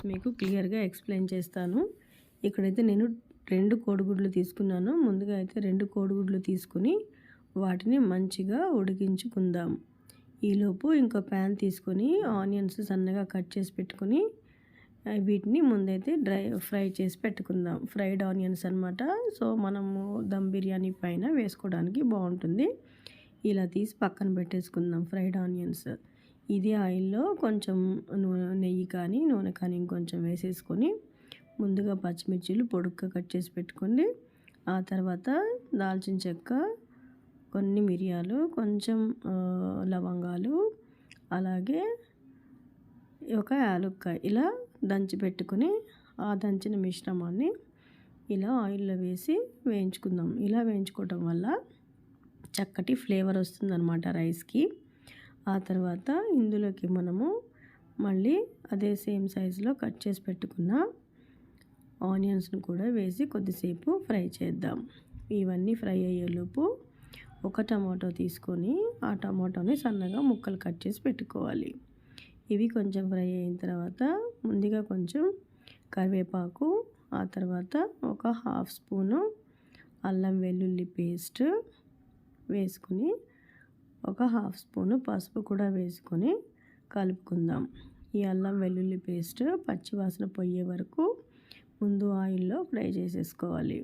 Process మీకు క్లియర్గా explain చేస్తాను. ఇక్కడైతే నేను రెండు కోడిగుడ్లు తీసుకున్నాను. ముందుగా అయితే రెండు కోడిగుడ్లు తీసుకుని వాటిని మంచిగా ఉడికించుకుందాం. ఈలోపు ఇంకో ప్యాన్ తీసుకొని ఆనియన్స్ సన్నగా కట్ చేసి పెట్టుకొని వీటిని ముందైతే డ్రై ఫ్రై చేసి పెట్టుకుందాం. ఫ్రైడ్ ఆనియన్స్ అనమాట సో మనము దమ్ బిర్యానీ పైన వేసుకోవడానికి బాగుంటుంది. ఇలా తీసి పక్కన పెట్టేసుకుందాం ఫ్రైడ్ ఆనియన్స్ ఇది ఆయిల్లో కొంచెం నూనె నెయ్యి కానీ నూనె కానీ ఇంకొంచెం వేసేసుకొని ముందుగా పచ్చిమిర్చిలు పొడుగ్గా కట్ చేసి పెట్టుకోండి. ఆ తర్వాత దాల్చిన చెక్క కొన్ని మిరియాలు కొంచెం లవంగాలు అలాగే ఒక యాలక్కాయ ఇలా దంచి పెట్టుకుని ఆ దంచిన మిశ్రమాన్ని ఇలా ఆయిల్లో వేసి వేయించుకుందాం. ఇలా వేయించుకోవటం వల్ల చక్కటి ఫ్లేవర్ వస్తుందన్నమాట రైస్కి. ఆ తర్వాత ఇందులోకి మనము మళ్ళీ అదే సేమ్ సైజులో కట్ చేసి పెట్టుకున్న ఆనియన్స్ని కూడా వేసి కొద్దిసేపు ఫ్రై చేద్దాం. ఇవన్నీ ఫ్రై అయ్యేలోపు ఒక టమాటో తీసుకొని ఆ టమాటోని సన్నగా ముక్కలు కట్ చేసి పెట్టుకోవాలి. ఇవి కొంచెం ఫ్రై అయిన తర్వాత ముందుగా కొంచెం కరివేపాకు ఆ తర్వాత ఒక హాఫ్ స్పూను అల్లం వెల్లుల్లి పేస్ట్ వేసుకుని ఒక హాఫ్ స్పూను పసుపు కూడా వేసుకొని కలుపుకుందాం. ఈ అల్లం వెల్లుల్లి పేస్ట్ పచ్చివాసన పోయే వరకు ముందు ఆయిల్లో ఫ్రై చేసేసుకోవాలి.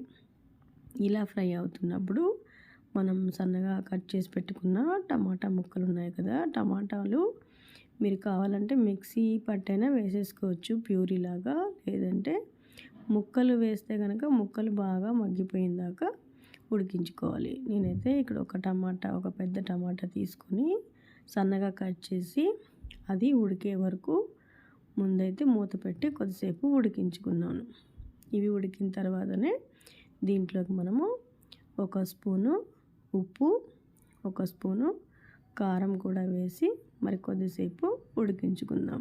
ఇలా ఫ్రై అవుతున్నప్పుడు మనం సన్నగా కట్ చేసి పెట్టుకున్న టమాటా ముక్కలు ఉన్నాయి కదా టమాటాలు మీరు కావాలంటే మిక్సీ పట్టైనా వేసేసుకోవచ్చు ప్యూరీలాగా. లేదంటే ముక్కలు వేస్తే కనుక ముక్కలు బాగా మగ్గిపోయిందాక ఉడికించుకోవాలి. నేనైతే ఇక్కడ ఒక టమాటా ఒక పెద్ద టమాటా తీసుకొని సన్నగా కట్ చేసి అది ఉడికే వరకు ముందైతే మూత పెట్టి కొద్దిసేపు ఉడికించుకున్నాను. ఇవి ఉడికిన తర్వాతనే దీంట్లోకి మనము ఒక స్పూను ఉప్పు ఒక స్పూను కారం కూడా వేసి మరి కొద్దిసేపు ఉడికించుకుందాం.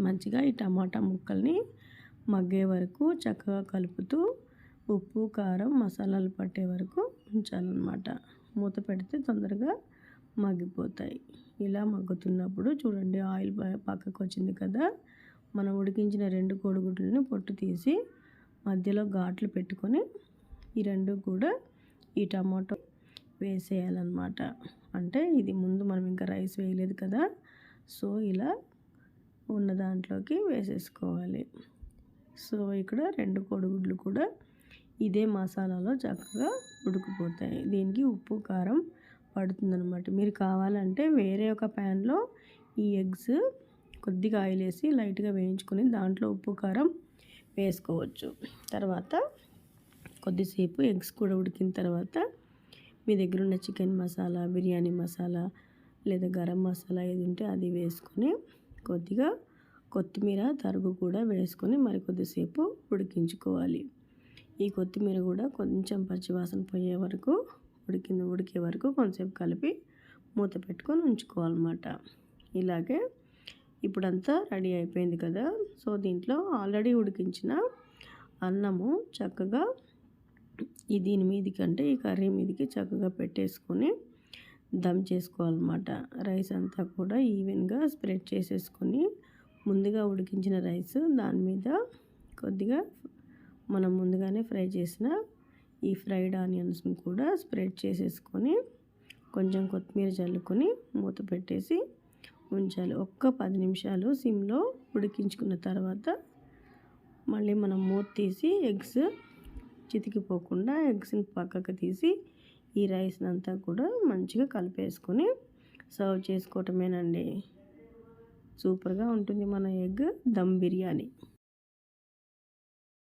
మంచిగా ఈ టమాటా ముక్కల్ని మగ్గే వరకు చక్కగా కలుపుతూ ఉప్పు కారం మసాలాలు పట్టే వరకు ఉంచాలన్నమాట. మూత పెడితే తొందరగా మగ్గిపోతాయి. ఇలా మగ్గుతున్నప్పుడు చూడండి ఆయిల్ పక్కకు వచ్చింది కదా? మనం ఉడికించిన రెండు కోడిగుడ్లని పొట్టు తీసి మధ్యలో ఘాట్లు పెట్టుకొని ఈ రెండు కూడా ఈ టమాటో వేసేయాలన్నమాట. అంటే ఇది ముందు మనం ఇంకా రైస్ వేయలేదు కదా? సో ఇలా ఉన్న దాంట్లోకి వేసేసుకోవాలి. సో ఇక్కడ రెండు కోడిగుడ్లు కూడా ఇదే మసాలాలో చక్కగా ఉడికిపోతాయి. దీనికి ఉప్పు కారం పడుతుందనమాట మీరు కావాలంటే వేరే ఒక ప్యాన్లో ఈ ఎగ్స్ కొద్దిగా ఆయిల్ వేసి లైట్గా వేయించుకొని దాంట్లో ఉప్పు కారం వేసుకోవచ్చు. తర్వాత కొద్దిసేపు ఎగ్స్ కూడా ఉడికిన తర్వాత మీ దగ్గర ఉన్న చికెన్ మసాలా బిర్యానీ మసాలా లేదా గరం మసాలా ఏది ఉంటే అది వేసుకొని కొద్దిగా కొత్తిమీర తరుగు కూడా వేసుకొని మరి కొద్దిసేపు ఉడికించుకోవాలి. ఈ కొత్తిమీర కూడా కొంచెం పచ్చివాసన పోయే వరకు ఉడికింది ఉడికే వరకు కొంచెంసేపు కలిపి మూత పెట్టుకొని ఉంచుకోవాలన్నమాట. ఇలాగే ఇప్పుడంతా రెడీ అయిపోయింది కదా. సో దీంట్లో ఆల్రెడీ ఉడికించిన అన్నము చక్కగా ఈ దీని మీదకి అంటే ఈ కర్రీ మీదకి చక్కగా పెట్టేసుకొని దమ్ చేసుకోవాలన్నమాట. రైస్ అంతా కూడా ఈవెన్గా స్ప్రెడ్ చేసేసుకొని ముందుగా ఉడికించిన రైస్ దాని మీద కొద్దిగా మనం ముందుగానే ఫ్రై చేసిన ఈ ఫ్రైడ్ ఆనియన్స్ని కూడా స్ప్రెడ్ చేసేసుకొని కొంచెం కొత్తిమీర చల్లుకొని మూత పెట్టేసి ఉంచాలి. ఒక్క పది నిమిషాలు సిమ్లో ఉడికించుకున్న తర్వాత మళ్ళీ మనం మూత తీసి ఎగ్స్ చితికిపోకుండా ఎగ్స్ని పక్కకు తీసి ఈ రైస్ని అంతా కూడా మంచిగా కలిపేసుకొని సర్వ్ చేసుకోవటమేనండి. సూపర్గా ఉంటుంది మన ఎగ్ దమ్ బిర్యానీ.